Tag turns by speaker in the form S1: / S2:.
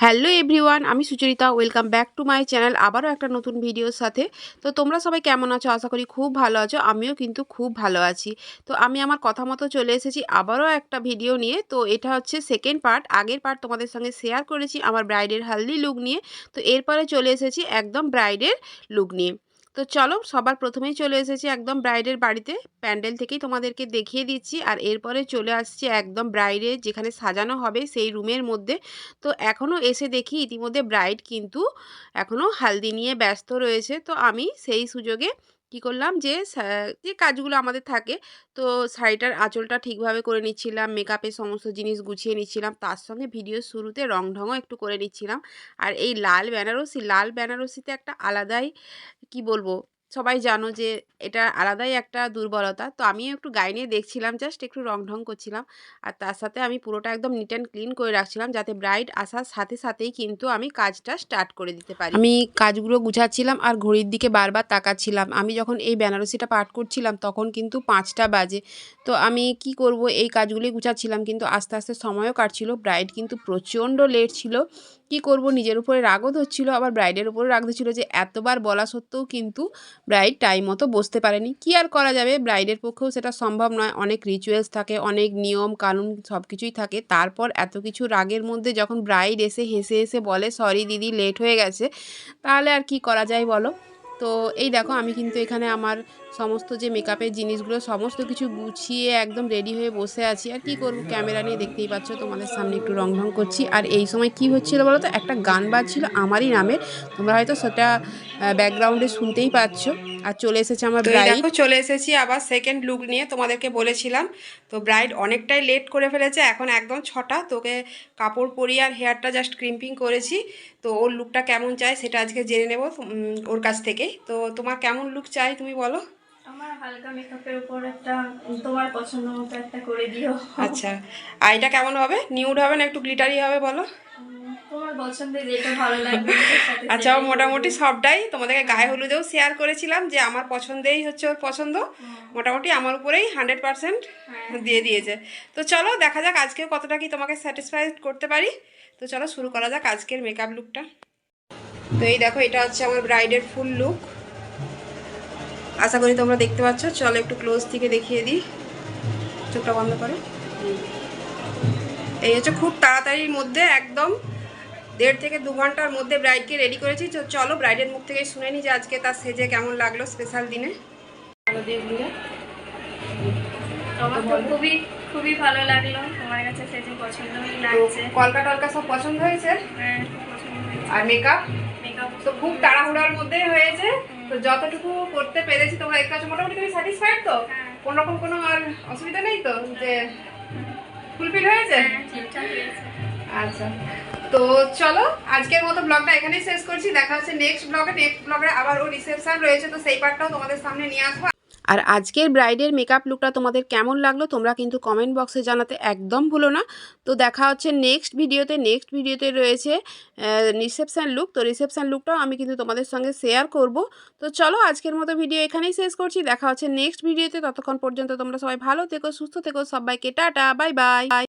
S1: Hello everyone, আমি Sucharita, welcome back to my channel, আবারও একটা নতুন ভিডিওর সাথে। তো তোমরা সবাই কেমন আছো? আশা করি খুব ভালো আছো, আমিও কিন্তু খুব ভালো আছি। তো আমি আমার কথা মতো চলে এসেছি আবারও একটা ভিডিও নিয়ে। তো এটা হচ্ছে সেকেন্ড পার্ট আগের পার্ট তোমাদের সঙ্গে শেয়ার করেছি, আমার ব্রাইডের হালদি লুক নিয়ে। তো এরপরে চলে এসেছি একদম ব্রাইডের লুক নিয়ে। তো চলো সবার প্রথমেই চলে এসেছি একদম ব্রাইডের বাড়িতে। প্যান্ডেল থেকেই তোমাদেরকে দেখিয়ে দিচ্ছি আর এরপরে চলে আসছি একদম ব্রাইডে যেখানে সাজানো হবে সেই রুমের মধ্যে। তো এখনও এসে দেখি ইতিমধ্যে ব্রাইড কিন্তু এখনও হালদি নিয়ে ব্যস্ত রয়েছে। তো আমি সেই সুযোগে কি করলাম যে যে কাজগুলো আমাদের থাকে। তো শাড়িটার আঁচলটা ঠিকভাবে করে নিচ্ছিলাম মেকআপের সমস্ত জিনিস গুছিয়ে নিচ্ছিলাম, তার সঙ্গে ভিডিও শুরুতে রং ঢঙও একটু করে নিচ্ছিলাম। আর এই লাল বেনারসি, লাল বেনারসিতে একটা আলাদাই, কি বলব সবাই জানো যে এটা আলাদাই একটা দুর্বলতা। তো আমিও একটু গায়ে নিয়ে দেখছিলাম, জাস্ট একটু রং ঢং করছিলাম। আর তার সাথে আমি পুরোটা একদম নিট অ্যান্ড ক্লিন করে রাখছিলাম, যাতে ব্রাইড আসার সাথে সাথেই কিন্তু আমি কাজটা স্টার্ট করে দিতে পারি। আমি কাজগুলো গুছাচ্ছিলাম আর ঘড়ির দিকে বারবার তাকাচ্ছিলাম। আমি যখন এই বেনারসিটা পাঠ করছিলাম, তখন কিন্তু পাঁচটা বাজে। তো আমি কি করব? এই কাজগুলি গুছাচ্ছিলাম, কিন্তু আস্তে আস্তে সময়ও কাটছিল। ব্রাইড কিন্তু প্রচণ্ড লেট ছিল। কি করব? নিজের উপরে রাগও ধরছিল, আবার ব্রাইডের উপরে রাগ ধরছিল যে এতবার বলা সত্ত্বেও কিন্তু ব্রাইড টাইম মতো বসতে পারেনি। কি আর করা যাবে? ব্রাইডের পক্ষেও সেটা সম্ভব নয়। অনেক রিচুয়ালস থাকে, অনেক নিয়ম, কানুন সব কিছুই থাকে। তারপর এত কিছু রাগের মধ্যে যখন ব্রাইড এসে হেসে হেসে বলে সরি দিদি লেট হয়ে গেছে। তাহলে আর কি করা যায় বলো? তো এই দেখো আমি কিন্তু এখানে আমার সমস্ত যে মেকআপের জিনিসগুলো, সমস্ত কিছু গুছিয়ে একদম রেডি হয়ে বসে আছি। আর কি করব? ক্যামেরা নিয়ে দেখতেই পাচ্ছ, তোমাদের সামনে একটু রং ঢং করছি। আর এই সময় কি হচ্ছিল বলো তো? একটা গান বাজছিল আমারই নামে তোমরা হয়তো সেটা ব্যাকগ্রাউন্ডে শুনতেই পাচ্ছ। আর চলে এসেছে আমার ব্রাইড দেখো চলে এসেছি আবার সেকেন্ড লুক নিয়ে তোমাদেরকে বলেছিলাম। তো ব্রাইড অনেকটাই লেট করে ফেলেছে এখন একদম ছটা। তোকে কাপড় পরিয়ে আর হেয়ারটা জাস্ট ক্রিম্পিং করেছি। তো ওর লুকটা কেমন চাই সেটা আজকে জেনে নেব ওর কাছ থেকে। তো তোমার কেমন লুক চাই তুমি বলো?
S2: আমার হালকা মেকআপের উপর একটা তোমার পছন্দ মতো একটা করে দিও।
S1: আচ্ছা আর এটা কেমন হবে? নিউড হবে না একটু গ্লিটারি হবে বলো?
S2: উম, পছন্দের যেটা ভালো লাগবে
S1: আচ্ছা মোটামুটি সবটাই তোমাদেরকে গায়ে হলুদেও শেয়ার করেছিলাম যে আমার পছন্দেই হচ্ছে ওর পছন্দ। মোটামুটি আমার উপরেই হান্ড্রেড পার্সেন্ট
S2: হ্যাঁ।
S1: দিয়ে দিয়েছে। তো চলো দেখা যাক আজকে কতটা কি তোমাকে স্যাটিসফাইড করতে পারি। তো চলো শুরু করা যাক আজকের মেকআপ লুকটা তো এই দেখো এটা হচ্ছে আমার ব্রাইডের ফুল লুক আশা করি তোমরা দেখতে পাচ্ছ। চলো একটু ক্লোজ থেকে দেখিয়ে দিই। চোখটা বন্ধ করো। এই হচ্ছে খুব তাড়াতাড়ির মধ্যে একদম দেড় থেকে দু ঘণ্টার মধ্যে ব্রাইডকে রেডি করেছি। তো চলো ব্রাইডের মুখ থেকে শুনে নিই যে আজকে তার সেজে কেমন লাগল স্পেশাল দিনে।
S2: আমার তো খুবই খুবই ভালো লাগল। তোমার কাছে সেটা পছন্দই লাগছে
S1: কলকা টলকা সব পছন্দ হয়েছে?
S2: হ্যাঁ
S1: আর মেকআপ
S2: মেকআপ
S1: তো খুব তাড়াহুড়ার মধ্যে হয়েছে। তো যতটুকু করতে পেরেছি তোমরা মোটামুটি তুমি স্যাটিসফাইড তো?
S2: হ্যাঁ।
S1: কোনো রকম কোনো আর অসুবিধা নেই তো? যে ফুলফিল
S2: হ্যাঁ হয়েছে।
S1: আচ্ছা। তো চলো, আজকের মতো ব্লগটা এখানেই শেষ করছি। দেখা হচ্ছে নেক্সট ব্লগে নেক্সট ব্লগে আবার ও রিসেপশন রয়েছে, তো সেই পার্টটাও তোমাদের সামনে নিয়ে আসব। আর আজকের ব্রাইডের মেকআপ লুকটা তোমাদের কেমন লাগল, তোমরা কিন্তু কমেন্ট বক্সে জানাতে একদম ভুলো না। তো দেখা হচ্ছে নেক্সট ভিডিওতে নেক্সট ভিডিওতে রয়েছে রিসেপশান লুক তো রিসেপশান লুকটাও আমি কিন্তু তোমাদের সঙ্গে শেয়ার করব। তো চলো, আজকের মতো ভিডিও এখানেই শেষ করছি। দেখা হচ্ছে নেক্সট ভিডিওতে ততক্ষণ পর্যন্ত তোমরা সবাই ভালো থেকো, সুস্থ থেকো। সবাইকে টাটা বাই বাই